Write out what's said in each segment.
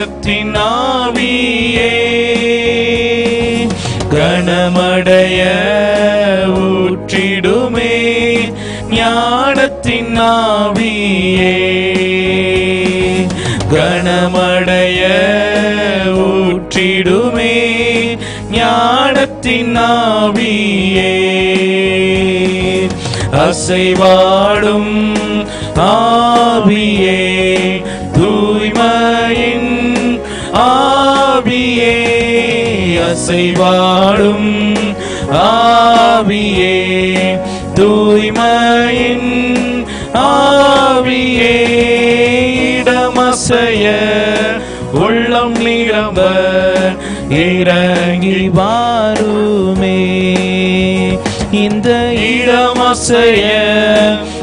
ஞானத்தின் கணமடைய ஊற்றிடுமே ஞானத்தின் ஆவியே கணமடைய ஊற்றிடுமே ஞானத்தின் ஆவியே அசைவாடும் ஆவியே. அசைவாடும் ஆவியே தூய்மையின் ஆவியே இடமசைய உள்ளம் நிரம்ப இறங்கி வாருமே. இந்த இடமசைய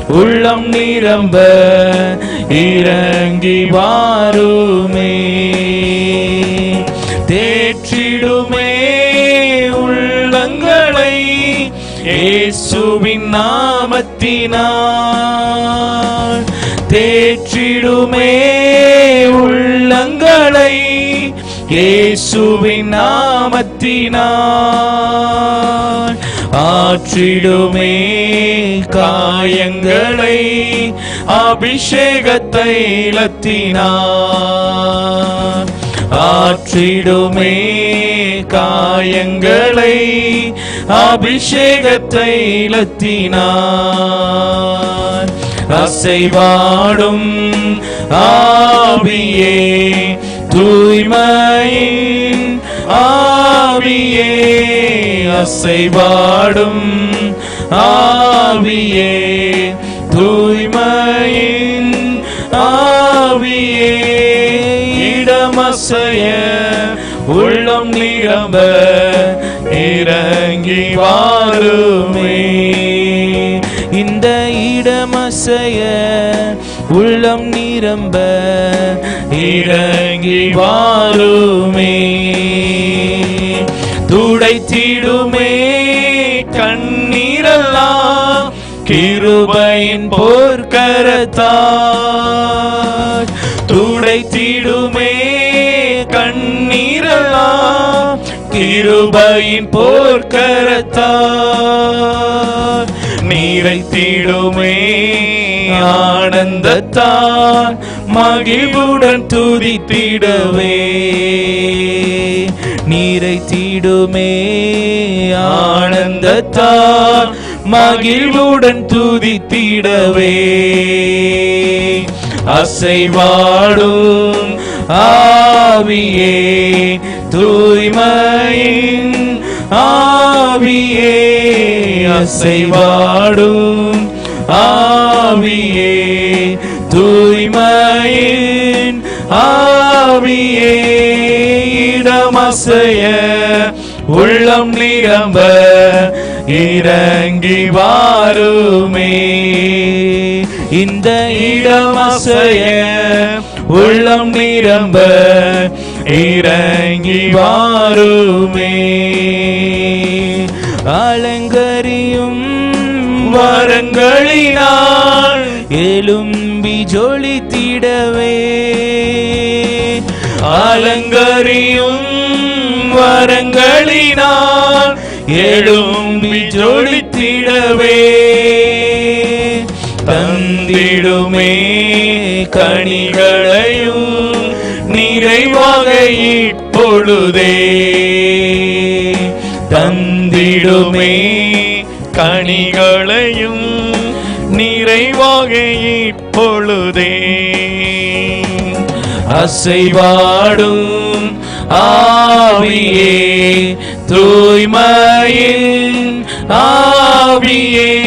உள்ளம் நிரம்ப இறங்கி வாருமே. நாமத்தினால் தேற்றிடுமே உள்ளங்களை இயேசுவின் நாமத்தினால். ஆற்றிடுமே காயங்களை அபிஷேகத்தை தைலத்தினார் ஆற்றிடுமே காயங்களை அபிஷேகத்தை தைலத்தினார் அசைவாடும் ஆவியே தூய்மையின் ஆவியே அசைவாடும் ஆவியே தூய்மையின் இடமசைய உள்ளம் நிரம்ப இறங்கி வாருமே. இந்த இடமசைய உள்ளம் நிரம்ப இறங்கி வாருமே. துடைத்தி கிருபையின் போர்க்கரத்தார். தீடுமே ஆனந்தத்தான் மகிழ்வுடன் துதித்திடவே நீரை தீடுமே ஆனந்தத்தான் மகிழ்வுடன் துதித்திடவே அசைவாடும் ஆவியே தூய்மையின் ஆவியே அசைவாடும். ஆவியே தூய்மையின் ஆவியே இடமசைய உள்ளம் நிரம்ப இறங்கி வாருமே. இந்த இடமசைய உள்ளம் நிரம்ப இறங்கி வாருமே. அலங்கரியும் வரங்களினால் எலும்பி ஜொலித்திடவே. அலங்கரியும் வரங்களினால் எழும்பி ஜொலித்திடவே. தந்திடுமே கனிகளையும் நிறைவாக இப்பொழுதே. தந்திடுமே கனிகளையும் நிறைவாக இப்பொழுதே. அசைவாடும் ஆவியே தூய்மையின் ஆவியே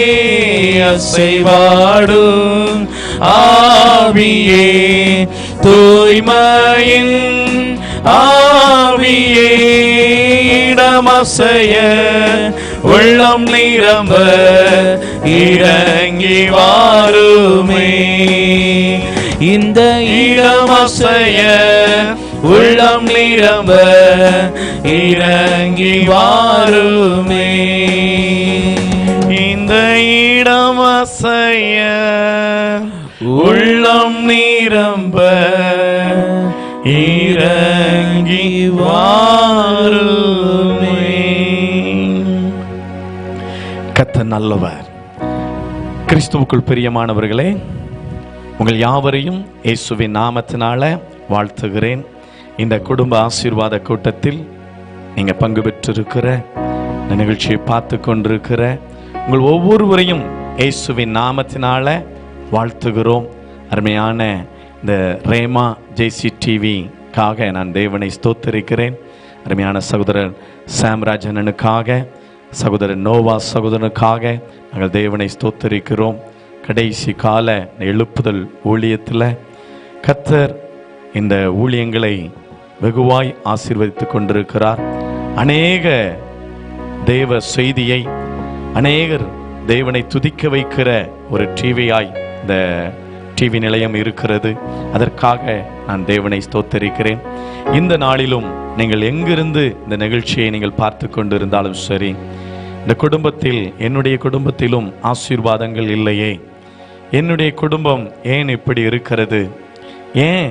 அசைவாடும் ஆவியே தூய்மையின் ஆவியே இடமசைய உள்ளம் நிரம்ப இறங்கி வாருமே. இந்த இடமசைய உள்ளம் நிரம்ப இறங்கி வாருமே. இந்த இடமசைய உள்ளம் நீரம்ப இறங்கி வாருமே கத்த நல்லவர். கிறிஸ்துவுக்குள் பிரியமானவர்களே உங்கள் யாவரையும் இயேசுவின் நாமத்தினால வாழ்த்துகிறேன். இந்த குடும்ப ஆசீர்வாத கூட்டத்தில் நீங்கள் பங்கு பெற்றிருக்கிற இந்த நிகழ்ச்சியை பார்த்து கொண்டிருக்கிற உங்கள் ஒவ்வொருவரையும் இயேசுவின் நாமத்தினால வாழ்த்துகிறோம். அருமையான இந்த ரேமா ஜேசி டிவிக்காக நான் தேவனை ஸ்தோத்தரிக்கிறேன். அருமையான சகோதரர் சாம்ராஜனனுக்காக சகோதரன் நோவா சகோதரனுக்காக நாங்கள் தேவனை ஸ்தோத்தரிக்கிறோம். கடைசி கால எழுப்புதல் ஊழியத்தில் கத்தர் இந்த ஊழியங்களை வெகுவாய் ஆசீர்வதித்து கொண்டிருக்கிறார். அநேக தேவ செய்தியை அநேகர் தேவனை துதிக்க வைக்கிற ஒரு டிவியாய் இந்த டிவி நிலையம் இருக்கிறது. அதற்காக நான் தேவனை ஸ்தோத்தரிக்கிறேன். இந்த நாளிலும் நீங்கள் எங்கிருந்து இந்த நிகழ்ச்சியை நீங்கள் பார்த்து கொண்டிருந்தாலும் சரி இந்த குடும்பத்தில் என்னுடைய குடும்பத்திலும் ஆசீர்வாதங்கள் இல்லையே. என்னுடைய குடும்பம் ஏன் இப்படி இருக்கிறது? ஏன்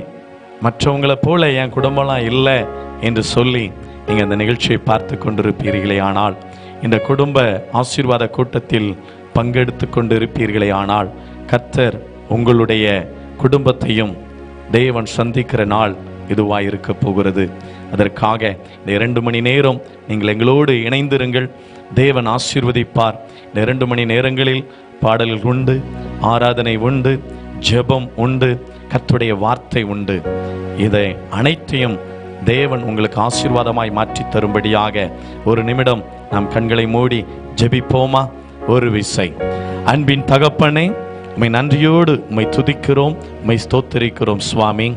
மற்றவங்களை போல என் குடும்பம்லாம் இல்லை என்று சொல்லி நீங்கள் இந்த நிகழ்ச்சியை பார்த்து கொண்டிருப்பீர்களே ஆனால் இந்த குடும்ப ஆசீர்வாத கூட்டத்தில் பங்கெடுத்து கொண்டிருப்பீர்களே ஆனால் கத்தர் உங்களுடைய குடும்பத்தையும் தேவன் சந்திக்கிற நாள் இதுவாக இருக்க போகிறது. அதற்காக இந்த இரண்டு மணி நேரம் நீங்கள் எங்களோடு இணைந்திருங்கள். தேவன் ஆசீர்வதிப்பார். இந்த இரண்டு மணி நேரங்களில் பாடல்கள் உண்டு ஆராதனை உண்டு ஜெபம் உண்டு கத்துடைய வார்த்தை உண்டு. இதை அனைத்தையும் தேவன் உங்களுக்கு ஆசீர்வாதமாய் மாற்றி தரும்படியாக ஒரு நிமிடம் நாம் கண்களை மூடி ஜெபிப்போமா? ஒரு விசை. அன்பின் தகப்பனே உம்மை நன்றியோடு உம்மை துதிக்கிறோம் உம்மை ஸ்தோத்தரிக்கிறோம் சுவாமி.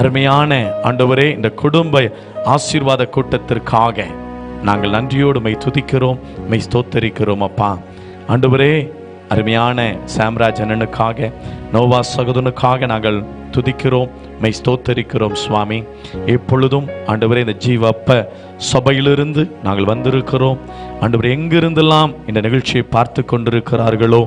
அருமையான ஆண்டவரே இந்த குடும்ப ஆசீர்வாத கூட்டத்திற்காக நாங்கள் நன்றியோடு உம்மை துதிக்கிறோம் உம்மை ஸ்தோத்தரிக்கிறோம் அப்பா. ஆண்டவரே அருமையான சாம்ராஜ் அண்ணனுக்காக நோவா சகோதரனுக்காக நாங்கள் துதிக்கிறோம் மை ஸ்தோத்தரிக்கிறோம் சுவாமி. எப்பொழுதும் ஆண்டவரே இந்த ஜீவப்ப சபையிலிருந்து நாங்கள் வந்திருக்கிறோம். ஆண்டவர் எங்கிருந்தெல்லாம் இந்த நிகழ்ச்சியை பார்த்து கொண்டிருக்கிறார்களோ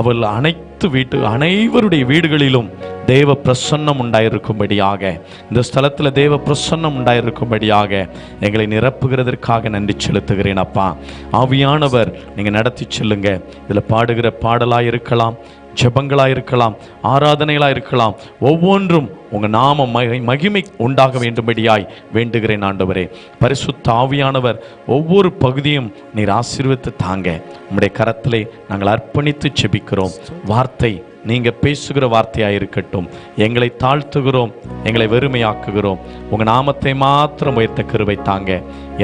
அவள் அனைத்து வீட்டு அனைவருடைய வீடுகளிலும் தேவ பிரசன்னம் உண்டாயிருக்கும்படியாக இந்த ஸ்தலத்தில் தேவ பிரசன்னம் உண்டாயிருக்கும்படியாக எங்களை நிரப்புகிறதற்காக நன்றி செலுத்துகிறேன் அப்பா. ஆவியானவர் நீங்கள் நடத்தி செல்லுங்க. இதில் பாடுகிற பாடலாக இருக்கலாம் ஜெபங்களாக இருக்கலாம் ஆராதனைகளாக இருக்கலாம் ஒவ்வொன்றும் உங்கள் நாம மகி- மகிமை உண்டாக வேண்டும்படியாய் வேண்டுகிறேன் ஆண்டவரே. பரிசுத்த ஆவியானவர் ஒவ்வொரு பகுதியும் நீர் ஆசீர்வத்தை தாங்க. உங்களுடைய கரத்திலே நாங்கள் அர்ப்பணித்து செபிக்கிறோம் வார்த்தை நீங்க பேசுகிற வார்த்தையாக இருக்கட்டும் எங்களை தாழ்த்துகிறோம் எங்களை வெறுமையாக்குகிறோம். உங்க நாமத்தை மாத்திரம் உயர்த்த கிருபை தாங்க.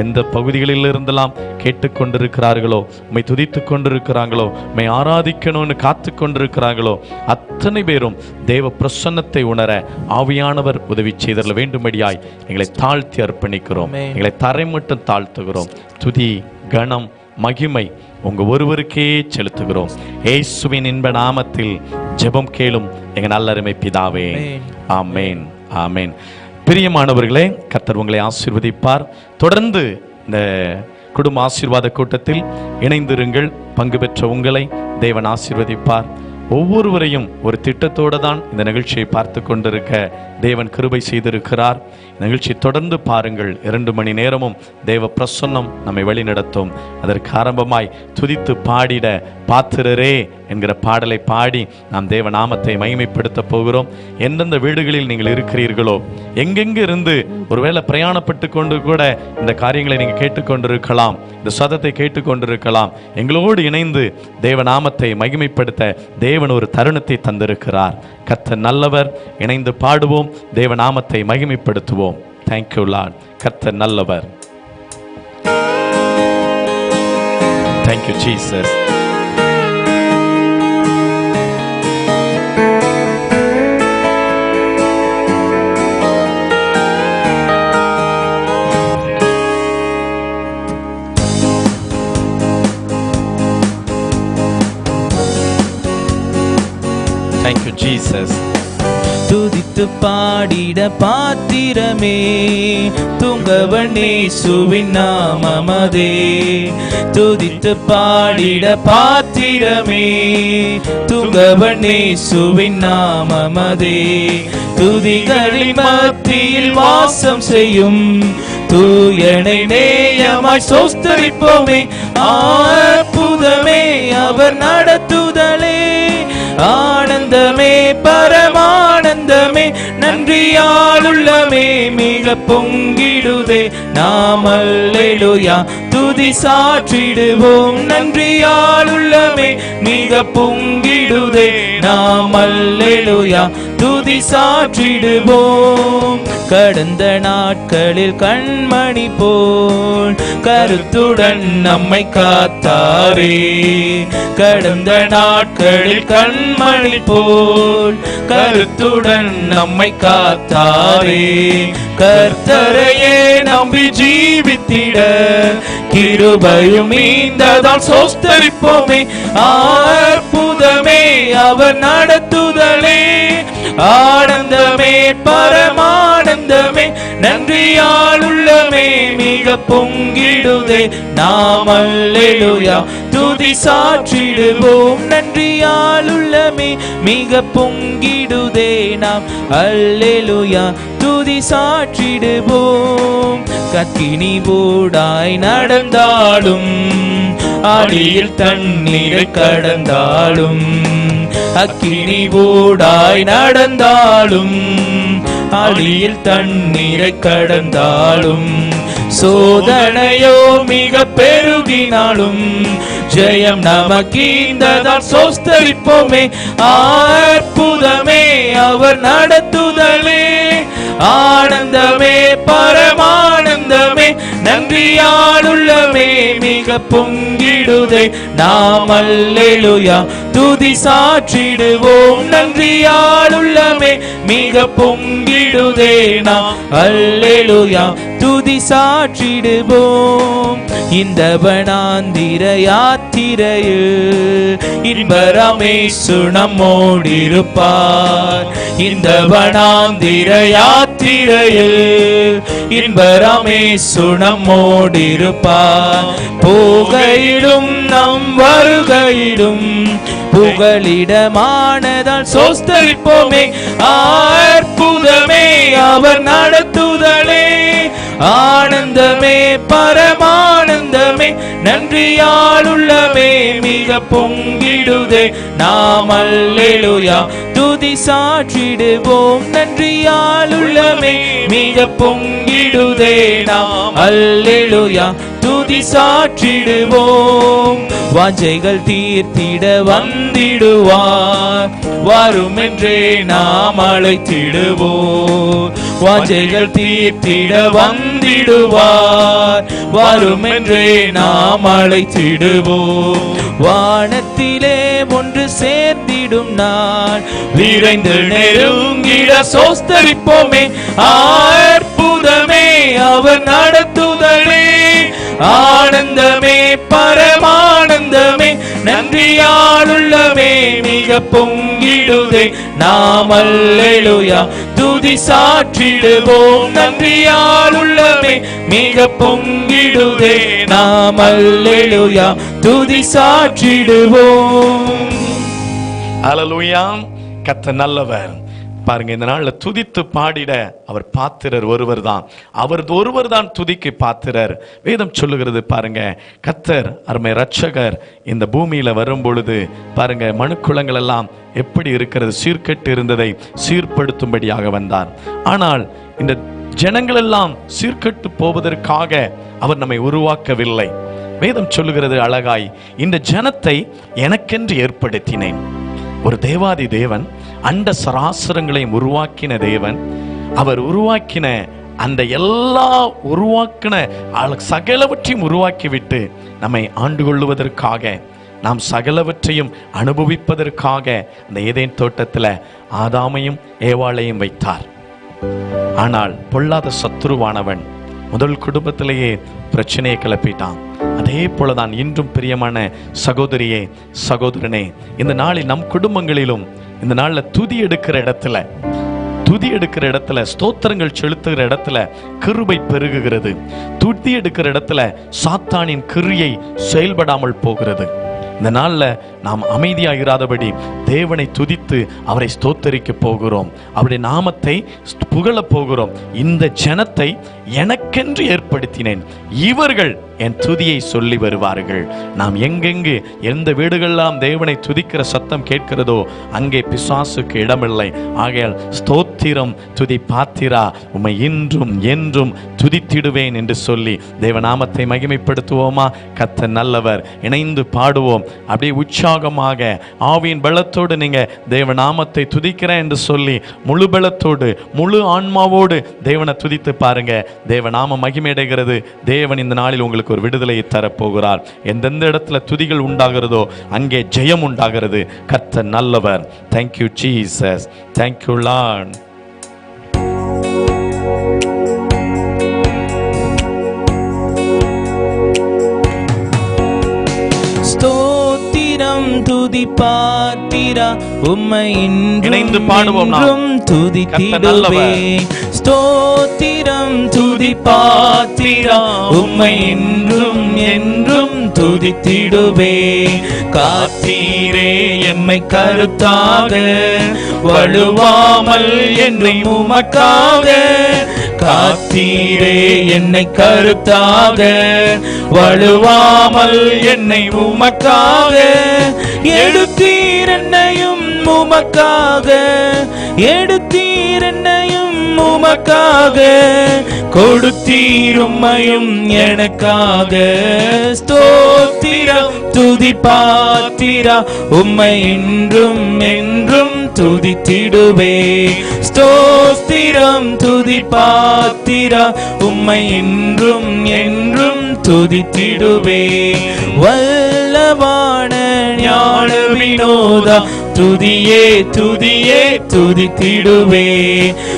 எந்த பகுதிகளில் இருந்தெல்லாம் கேட்டுக்கொண்டிருக்கிறார்களோ உம்மை துதித்து கொண்டிருக்கிறாங்களோ உம்மை ஆராதிக்கணும்னு காத்து கொண்டிருக்கிறார்களோ அத்தனை பேரும் தேவ பிரசன்னத்தை உணர ஆவியானவர் உதவி செய்தல் வேண்டும்படியாய் எங்களை தாழ்த்தி அர்ப்பணிக்கிறோம். எங்களை தரை மட்டும் தாழ்த்துகிறோம். துதி கணம் மகிமை உங்க ஒருவருக்கே செலுத்துகிறோம். இயேசுவின் இன்ப நாமத்தில் ஜெபம் கேளும் எங்க நல்லருமை பிதாவே. ஆமென். ஆமென். பிரியமானவர்களே கர்த்தர் உங்களை ஆசீர்வதிப்பார். தொடர்ந்து இந்த குடும்ப ஆசீர்வாத கூட்டத்தில் இணைந்திருங்கள். பங்கு பெற்ற உங்களை தேவன் ஆசீர்வதிப்பார். ஒவ்வொருவரையும் ஒரு திட்டத்தோடு தான் இந்த நிகழ்ச்சியை பார்த்து கொண்டிருக்க தேவன் கிருபை செய்திருக்கிறார். நிகழ்ச்சி தொடர்ந்து பாருங்கள். இரண்டு மணி நேரமும் தேவ பிரசன்னம் நம்மை வழிநடத்தும். அதற்கு ஆரம்பமாய் துதித்து பாடிட பாத்திரரே என்கிற பாடலை பாடி நாம் தேவ நாமத்தை மகிமைப்படுத்த போகிறோம். எந்தெந்த வீடுகளில் நீங்கள் இருக்கிறீர்களோ எங்கெங்க இருந்து ஒருவேளை பிரயாணப்பட்டு கொண்டு கூட இந்த காரியங்களை நீங்கள் கேட்டுக்கொண்டிருக்கலாம் இந்த சதத்தை கேட்டுக்கொண்டிருக்கலாம் எங்களோடு இணைந்து தேவ நாமத்தை மகிமைப்படுத்த தேவன் ஒரு தருணத்தை தந்திருக்கிறார். கத்த நல்லவர் இணைந்து பாடுவோம் தேவ நாமத்தை மகிமைப்படுத்துவோம். தேங்க்யூ லார்ட் கர்த்தர் நல்லவர். தேங்க்யூ ஜீசஸ் தேங்க்யூ ஜீசஸ் துதித்து பாடிட பாத்திரமே. துங்கவனே சுவின் நாமமதே. துதித்து பாடிட பாத்திரமே. துங்கவனே சுவின் நாமமதே. துதிகளின் மத்தியில் வாசம் செய்யும். தூயனை நேயமாய் சோஸ்தரிப்போமே அற்புதமே அவர் நடத்துதலே. ஆனந்தமே பரம நன்றியாளுள்ளமே மிக பொங்கிடுதே. நாமல் எழுயா துதி சாற்றிடுவோம். நன்றியால் உள்ளமே மிக பொங்கிடுதே நாமல்லேலுயா துதி சாற்றிடுவோம். கடந்த நாட்களில் கண்மணி போல் கருத்துடன் நம்மை காத்தாரே. கடந்த நாட்களில் கண்மணி போல் கருத்துடன் நம்மை காத்தாரே. கர்த்தரையே நம்பி ஜீவித்திட. கிருபையும் மீந்ததால் சோஸ்தரிப்போமே. அற்புதமே அவர் நடத்துதலே. ஆனந்தமே பரமானந்தமே. நன்றியால் உள்ளமே மிக பொங்கிடுதே. நாமல்லேலுயா. துதி சாற்றிடுவோம் நன்றியாளுள்ளமே மிக பொங்கிடுதே நாம். அல்லேலுயா துதி சாற்றிடுவோம். கத்தினி போடாய் நடந்தாலும் அடியில் தண்ணீரை கடந்தாலும் அக்கினி போடாய் நடந்தாலும் அடியில் தண்ணீரை கடந்தாலும் சோதனையோ மிக பெருகினாலும் ஜெயம் நமக்கீந்ததால் சோஸ்தரிப்போமே. அற்புதமே அவர் நடத்துதலே. ஆனந்தமே பரமானந்தமே. நன்றியாளுள்ளமே மிக பொங்கிடுதே. நாமல்லேலுயா துதி சாற்றிடுவோம். நன்றியாளுள்ளமே மிக பொங்கிடுதே. நாம் அல்லேலுயா துதி சாற்றிடுவோம். இந்த வனாந்திர யாத்திரையில் இன்பரமே சுணமோடிருப்பார் இந்த வனாந்திர யாத்திரையில் இன்பரமே சுணமோடிருப்பார் போகையிலும் நம் வருகையிலும் புகழிடமானதால் சோஸ்தரிப்போமே. அற்புதமே அவர் நடத்துதலே. ஆனந்தமே பரமானந்தமே நன்றியாளுள்ளமே மிக பொங்கிடுதே. நாமல்லேலுயா துதி சாற்றிடுவோம் நன்றியாளுள்ளமே மிக பொங்கிடுதே. நாம் அல்லேலுயா துதி சாற்றிடுவோம். வாஞ்சைகள் தீர்த்திட வந்திடுவார். வரும் என்றே நாம் அழைத்திடுவோம் வாஞ்சைகள் தீர்த்திட வந்திடுவார். வரும் என்றே நாம் அழைத்திடுவோம். வானத்திலே ஒன்று சேர்ந்திடும் நான். விரைந்து நெருங்கிட சோஸ்தரிப்போமே. அற்புதமே அவர் நடத்துதலே. ஆனந்தமே பர பரமானந்தமே நன்றியாளுள்ளமே மிக பொங்கிடுதே. நாமல்லேலுயா துதி சாற்றிடுவோம் நன்றியாளுள்ளமே மிக பொங்கிடுதே. நாமல்லேலுயா துதி சாற்றிடுவோம். அலலுயாம் கத்த நல்லவர். பாருங்க இந்த நாள்ல துதித்து பாடிட அவர் பாத்திரர் ஒருவர் தான் அவர் ஒருவர் தான் துதிக்கு பாத்திரர். வேதம் சொல்லுகிறது பாருங்க கத்தர் அருமை ரட்சகர் இந்த பூமியில வரும் பொழுது பாருங்க மனுக்குளங்கள் எல்லாம் எப்படி இருக்கிறது? சீர்கெட்டு இருந்ததை சீர்படுத்தும்படியாக வந்தார். ஆனால் இந்த ஜனங்கள் எல்லாம் சீர்கெட்டு போவதற்காக அவர் நம்மை உருவாக்கவில்லை. வேதம் சொல்லுகிறது அழகாய் இந்த ஜனத்தை எனக்கென்று ஏற்படுத்தினேன். ஒரு தேவாதி தேவன் அண்ட சராசரங்களையும் உருவாக்கின தேவன் அவர் உருவாக்கின அந்த எல்லா உருவாக்கின சகலவற்றையும் உருவாக்கிவிட்டு நம்மை ஆண்டு கொள்ளுவதற்காக நாம் சகலவற்றையும் அனுபவிப்பதற்காக அந்த ஏதேன் தோட்டத்தில் ஆதாமையும் ஏவாளையும் வைத்தார். ஆனால் பொல்லாத சத்துருவானவன் முதல் குடும்பத்திலேயே பிரச்சனையை கிளப்பிட்டான். அதே போலதான் இன்றும் பிரியமான சகோதரியே சகோதரனே இந்த நாளில் நம் குடும்பங்களிலும் இந்த நாளில் துதி எடுக்கிற இடத்துல துதி எடுக்கிற இடத்துல ஸ்தோத்திரங்கள் செலுத்துகிற இடத்துல கிருபை பெருகுகிறது. துதி எடுக்கிற இடத்துல சாத்தானின் கிரியை செயல்படாமல் போகிறது. இந்த நாளில் நாம் அமைதியாக இராதபடி தேவனை துதித்து அவரை ஸ்தோத்தரிக்க போகிறோம். அவருடைய நாமத்தை புகழப் போகிறோம். இந்த ஜனத்தை எனக்கென்று ஏற்படுத்தினேன். இவர்கள் என் துதியை சொல்லி வருவார்கள். நாம் எங்கெங்கு எந்த வீடுகளெல்லாம் தேவனை துதிக்கிற சத்தம் கேட்கிறதோ அங்கே பிசாசுக்கு இடமில்லை. ஆகையால் ஸ்தோத்திரம் துதி பாத்திரா உம்மை இன்றும் என்றும் துதித்திடுவேன் என்று சொல்லி தேவநாமத்தை மகிமைப்படுத்துவோமா? கத்த நல்லவர் இணைந்து பாடுவோம். அப்படியே உற்சாகமாக ஆவியின் பலத்தோடு நீங்க தேவநாமத்தை துதிக்கிறேன் என்று சொல்லி முழு பலத்தோடு முழு ஆன்மாவோடு தேவனை துதித்து பாருங்க தேவநாம மகிமையடைகிறது. தேவன் இந்த நாளில் உங்களுக்கு ஒரு விடுதலையை தரப்போகிறார். எந்தெந்த இடத்துல துதிகள் உண்டாகிறதோ அங்கே ஜெயம் உண்டாகிறது. கர்த்தர் நல்லவர். தேங்க்யூ ஜீசஸ் தேங்க்யூ ஸ்தோத்திரம் துதி பாத்திரா உம்மை இணைந்து பாடுவோம் நாம். நல்லவர். ஸ்தோத்திரம் துதி பாத்திரா உம்மை என்றும் என்றும் துதித்திடுவே. காத்தீரே எம்மை கருத்தாக வலுவாமல் என்னை உமக்காக காத்தீரே என்னை கருத்தாக வலுவாமல் என்னை உமக்காக எடுத்தீர் என்னையும் உமக்காக எடுத்தீர் எனக்காக கொடுத்தீருமையும் எனக்காக. ஸ்தோத்திரம் துதி பாத்திரா உம்மை என்றும் என்றும் துதித்திடுவே. ஸ்தோத்திரம் துதி பாத்திரா உம்மை என்றும் என்றும் துதித்திடுவே. வல்லவான ஞான வினோதா துதியே துதியே துதித்திடுவே.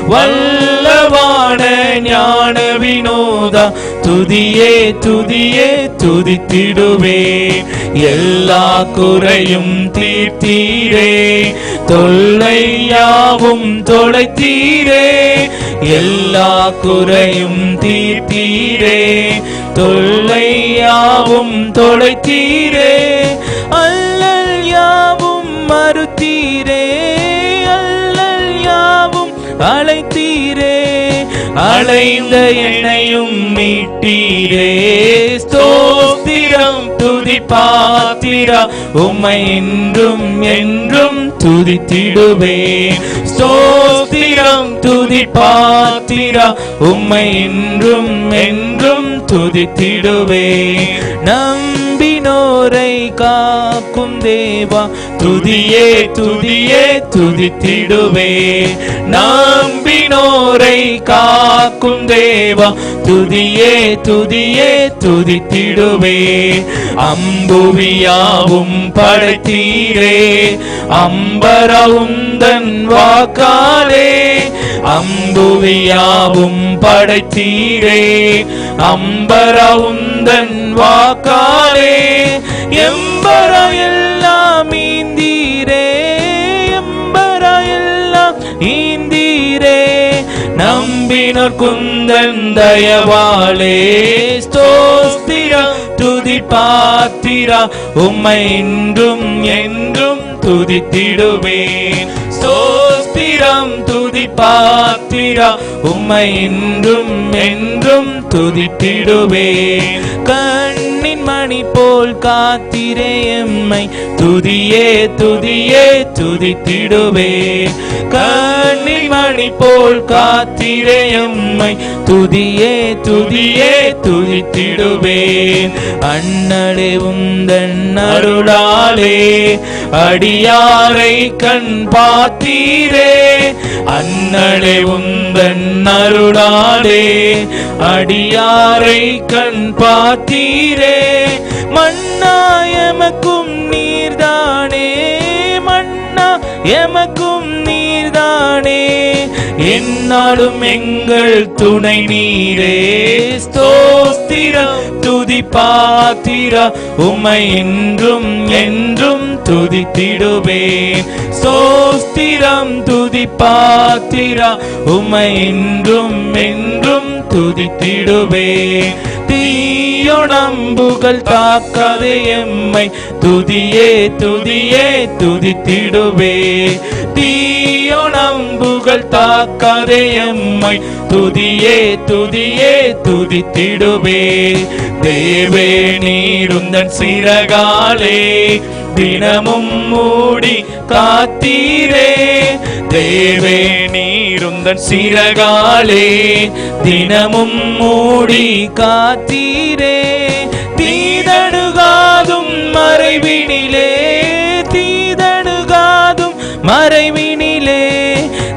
வல்ல வல்லவான ஞான வினோதா. துதியே துதியே துதித்திடுவே. எல்லா குறையும் தீர்த்தீரே. தொல்லையாவும் தொலைத்தீரே. எல்லா குறையும் தீர்த்தீரே. தொல்லையாவும் தொலைத்தீரே. அலைந்த என்னையும் மீட்டீரே. ஸ்தோத்திரம் துதி பாத்திரா உம்மை என்றும் என்றும் துதித்திடுவே. ஸ்தோத்திரம் துதி பாத்திரா உம்மை என்றும் என்றும் துதித்திடுவே. நம்பினோரை காக்கும் தேவா. துதியே துதியே துதித்திடுவே. நம்பினோரை காக்கும் தேவா. துதியே துதியே துதித்திடுவே. அம்புவியாவும் படைத்தீரே. அம்பரவும் தன் வாக்காலே. அம்புவியாவும் படைத்தீரே. அம்பரவும் தன் வாக்காலே. எம்பர எல்லாம் ஈந்தீரே எம்பர எல்லாம் ஈந்தீரே. நம்பினோர் குந்தன் தயவாளே ஸ்தோஸ்திரா துதி பாத்திரா உம்மை என்றும் என்றும் துதித்திடுவேன். ஸ்தோஸ்திரம் துதி பாத்திரா உம்மை என்றும் என்றும் துதித்திடுவேன். மணி போல் காத்திரே எம்மை. துதியே துதியே துதித்திடுவே. கண்ணி மணி போல் காத்திரே எம்மை. துதியே துதியே துதித்திடுவேன் அண்ணலே உந்தன் அருளாலே அடியாரை கண் பார்த்தீரே. அண்ணலே உந்தன் அருளாலே அடியாரை கண் பார்த்தீரே. மன்னா எமக்கும் நீர்தானே மன்னா எமக்கும் நீர்தானே. என்னாலும் எங்கள் துணை நீரே. ஸ்தோஸ்திரம் துதி பாத்திரா. உமை என்றும் என்றும் துதித்திடுவேன் சோஸ்திரம் துதி பாத்திரா. உமை என்றும் என்றும் துதித்திடுவேன் தீயொடம்புகள் தாக்காதே எம்மை. துதியே துதியே துதித்திடுவே. தீ அம்புகள் தாக்காதே எம்மை துதியே துதியே துதித்திடுவே. தேவே நீருந்தன் சிறகாலே. தினமும் மூடி காத்தீரே. தேவே நீருந்தன் சிறகாலே. தினமும் மூடி காத்தீரே.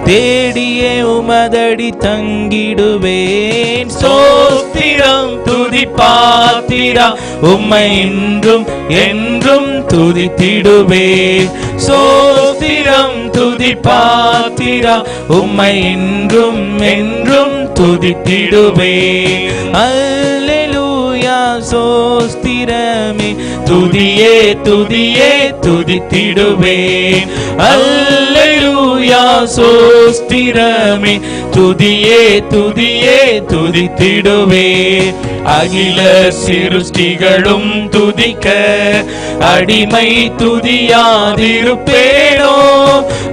தேடியே உமதடி தங்கிடுவேன். சோத்திரம் துதி பாத்திரா உம்மை இன்றும் என்றும் துதித்திடுவேன். சோத்திரம் துதி பாத்திரா உம்மை இன்றும் என்றும் துதித்திடுவேன். அல்லேலூயா சோஸ்திரமே. துதியே துதியே துதித்திடுவேன். அல்லேலூயா சோஸ்திரமே. துதியே துதியே துதித்திடுவேன். அகில சிருஷ்டிகளும் துதிக்க அடிமை துதியாதிருப்பேனோ?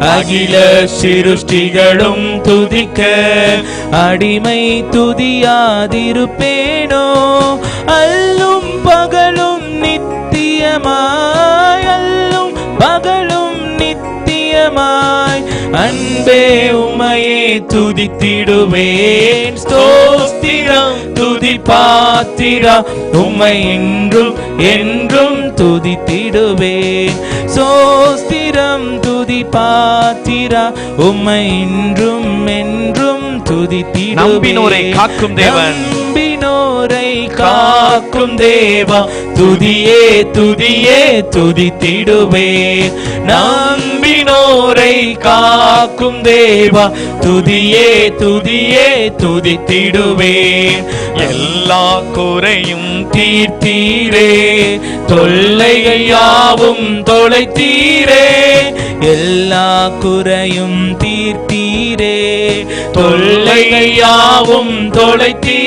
அகில சிருஷ்டிகளும் துதிக்க அடிமை துதியாதிருப்பேனோ? அல்லும் நித்தியமாய் அல்லும் பகலும் நித்தியமாய் அன்பே உமையே துதித்திடுவேன். ஸ்தோத்திரம் துதி பாத்திரா உம்மை என்றும் என்றும் துதித்திடுவேன். சோஸ்திரம் துதி பாத்திரா உம்மை என்றும் என்றும் துதித்திடுவேன். நம்பினோரை காக்கும் தேவன். காக்கும் தேவா. துதியே துதியே துதித்திடுவே. நம்பினோரை காக்கும் தேவா. துதியே துதியே துதித்திடுவே. எல்லா குறையும் தீர்த்தீரே. தொல்லைகள் யாவும் தொலைத்தீரே. எல்லா குறையும் தீர்த்தீரே. தொல்லைகள் யாவும் தொலைத்தீ